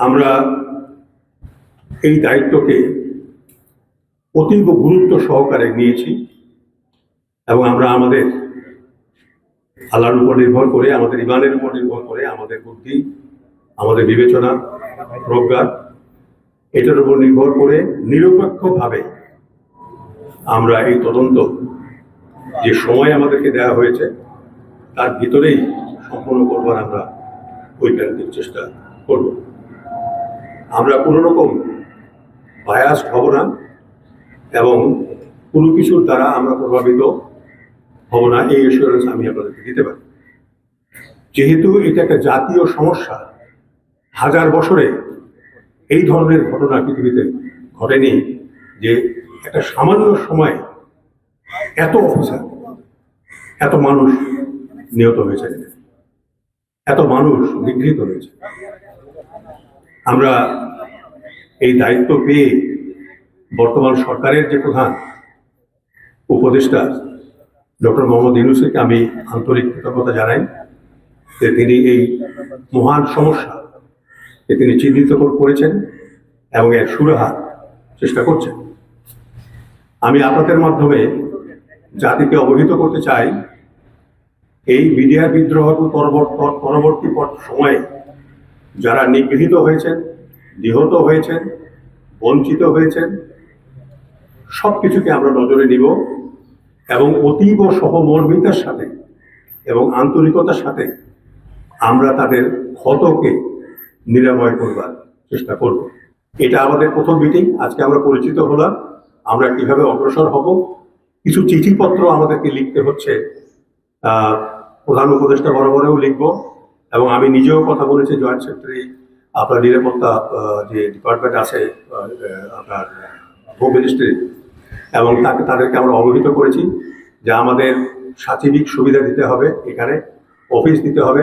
আমরা এই দায়িত্বকে অতীব গুরুত্ব সহকারে নিয়েছি এবং আমরা আমাদের আল্লাহর উপর নির্ভর করে, আমাদের ইমানের উপর নির্ভর করে, আমাদের বুদ্ধি, আমাদের বিবেচনা, প্রজ্ঞা, এটার উপর নির্ভর করে নিরপেক্ষভাবে আমরা এই তদন্ত, যে সময় আমাদেরকে দেওয়া হয়েছে, তার ভিতরেই সম্পন্ন করবার আমরা ঐকান্তিক চেষ্টা করব। আমরা কোনো রকম বায়াস হব না এবং কোনো কিছুর দ্বারা আমরা প্রভাবিত হব না, এই এসুরেন্স আমি আপনাদেরকে দিতে পারি। যেহেতু এটা একটা জাতীয় সমস্যা, হাজার বছরে এই ধরনের ঘটনা পৃথিবীতে ঘটেনি যে একটা সামান্য সময় এত অফিসার, এত মানুষ নিহত হয়েছে, এত মানুষ নিগৃহীত হয়েছে। আমরা এই দায়িত্ব পেয়ে বর্তমান সরকারের যে প্রধান উপদেষ্টা ডক্টর মোহাম্মদ ইউনুসকে আমি আন্তরিক কৃতজ্ঞতা জানাই যে তিনি এই মহান সমস্যা যে তিনি চিহ্নিত কর- করেছেন এবং এর সুরাহার চেষ্টা করছেন। আমি আপনাদের মাধ্যমে জাতিকে অবহিত করতে চাই। এই মিডিয়া বিদ্রোহ পরবর্তী পরবর্তী পর- সময়ে যারা নিগৃহীত হয়েছেন, নিহত হয়েছেন, বঞ্চিত হয়েছেন সব কিছুকে আমরা নজরে নিব এবং অতীব সহমর্মিতার সাথে এবং আন্তরিকতার সাথে আমরা তাদের ক্ষতকে নিরাময় করবার চেষ্টা করব। এটা আমাদের প্রথম মিটিং আজকে আমরা পরিচিত হলাম, আমরা কীভাবে অগ্রসর হব, কিছু চিঠিপত্র আমাদেরকে লিখতে হচ্ছে প্রধান উপদেষ্টা বরাবরেও লিখব। এবং আমি নিজেও কথা বলেছি জয়েন্ট সেক্রেটারি আপনার নিরাপত্তা যে ডিপার্টমেন্ট আছে আপনার হোম মিনিস্ট্রি এবং তাকে, তাদেরকে আমরা অবহিত করেছি যে আমাদের সাচিবিক সুবিধা দিতে হবে এখানে অফিস দিতে হবে।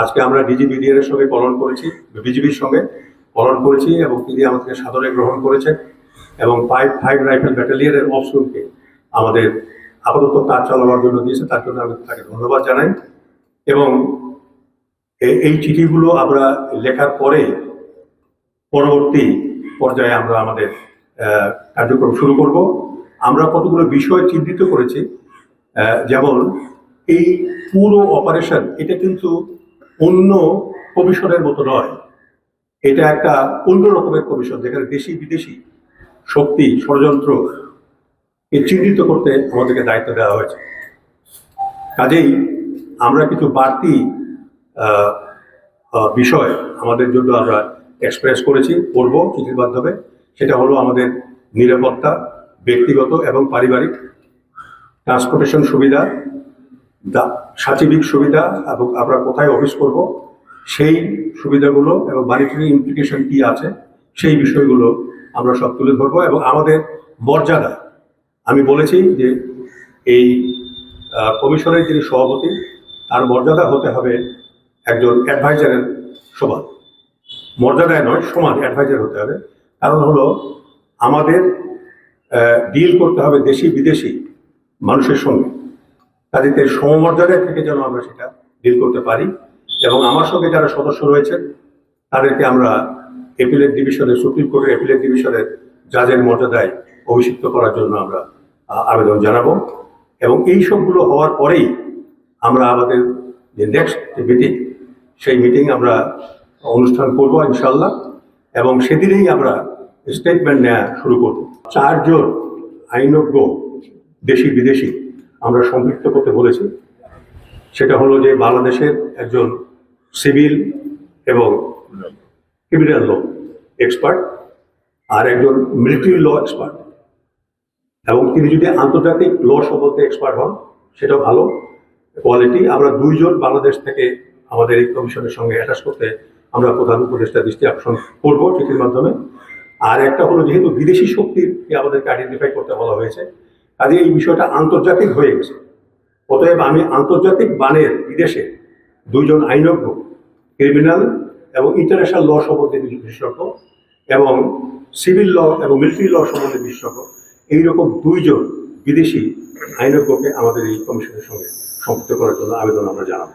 আজকে আমরা ডিজিবিডিএর এর সঙ্গে কলন করেছি, বিজিবির সঙ্গে কলন করেছি এবং তিনি আমাদেরকে সাদরে গ্রহণ করেছেন এবং ফাইভ ফাইভ রাইফেল ব্যাটালিয়নের অপশনকে আমাদের আপাতত কাজ চালানোর জন্য দিয়েছে, তার জন্য আমি তাকে ধন্যবাদ জানাই। এবং এই চিঠিগুলো আমরা লেখার পরে পরবর্তী পর্যায়ে আমরা আমাদের কার্যক্রম শুরু করব। আমরা কতগুলো বিষয় চিহ্নিত করেছি যেমন এই পুরো অপারেশন এটা কিন্তু অন্য কমিশনের মতো নয়। এটা একটা অন্য রকমের কমিশন যেখানে দেশি বিদেশি শক্তি, ষড়যন্ত্র এ চিহ্নিত করতে আমাদেরকে দায়িত্ব দেওয়া হয়েছে। কাজেই আমরা কিছু বাড়তি বিষয় আমাদের জন্য আমরা এক্সপ্রেস করেছি, করব চিঠির মাধ্যমে। সেটা হলো আমাদের নিরাপত্তা, ব্যক্তিগত এবং পারিবারিক ট্রান্সপোর্টেশন সুবিধা সাচিবিক সুবিধা এবং আমরা কোথায় অফিস করব, সেই সুবিধাগুলো এবং মানিটারি ইমপ্লিকেশন কি আছে, সেই বিষয়গুলো আমরা সব তুলে ধরবো। এবং আমাদের মর্যাদা, আমি বলেছি যে এই কমিশনের যিনি সভাপতি, তার মর্যাদা হতে হবে একজন অ্যাডভাইজারের সমান। মর্যাদায় নয়, সমান অ্যাডভাইজার হতে হবে। কারণ হলো, আমাদের ডিল করতে হবে দেশি বিদেশি মানুষের সঙ্গে। তাদেরকে সমমর্যাদায় থেকে যেন আমরা সেটা ডিল করতে পারি। এবং আমার সঙ্গে যারা সদস্য রয়েছেন, তাদেরকে আমরা এপিলেট ডিভিশনের সুপ্রিম কোর্টের এপিলেট ডিভিশনের জাজের মর্যাদায় অভিষিক্ত করার জন্য আমরা আবেদন জানাব। এবং এই সবগুলো হওয়ার পরেই আমরা আমাদের যে নেক্সট মিটিং সেই মিটিং আমরা অনুষ্ঠান করব ইনশাল্লাহ এবং সেদিনেই আমরা স্টেটমেন্ট নেওয়া শুরু করব। চারজন আইনজ্ঞ দেশি বিদেশি আমরা সম্পৃক্ত করতে বলেছি। সেটা হলো যে বাংলাদেশের একজন সিভিল এবং ক্রিমিনাল ল এক্সপার্ট আর একজন মিলিটারি ল এক্সপার্ট এবং তিনি যদি আন্তর্জাতিক ল সম্বন্ধে এক্সপার্ট হন সেটা ভালো। কোয়ালিটি আমরা দুইজন বাংলাদেশ থেকে আমাদের এই কমিশনের সঙ্গে অ্যাটাচ করতে আমরা প্রধান উপদেষ্টা দৃষ্টি আকর্ষণ করব চিঠির মাধ্যমে। আর একটা হলো যেহেতু বিদেশি শক্তিকে আমাদেরকে আইডেন্টিফাই করতে বলা হয়েছে কাজে এই বিষয়টা আন্তর্জাতিক হয়ে গেছে। অতএব আমি আন্তর্জাতিক বানের বিদেশে দুইজন আইনজ্ঞ ক্রিমিনাল এবং ইন্টারন্যাশনাল ল সম্বন্ধে বিশেষজ্ঞ এবং সিভিল ল এবং মিলিটারি ল সম্বন্ধে বিশেষজ্ঞ, এইরকম দুইজন বিদেশি আইনজ্ঞকে আমাদের এই কমিশনের সঙ্গে সম্পৃক্ত করার জন্য আবেদন আমরা জানাব।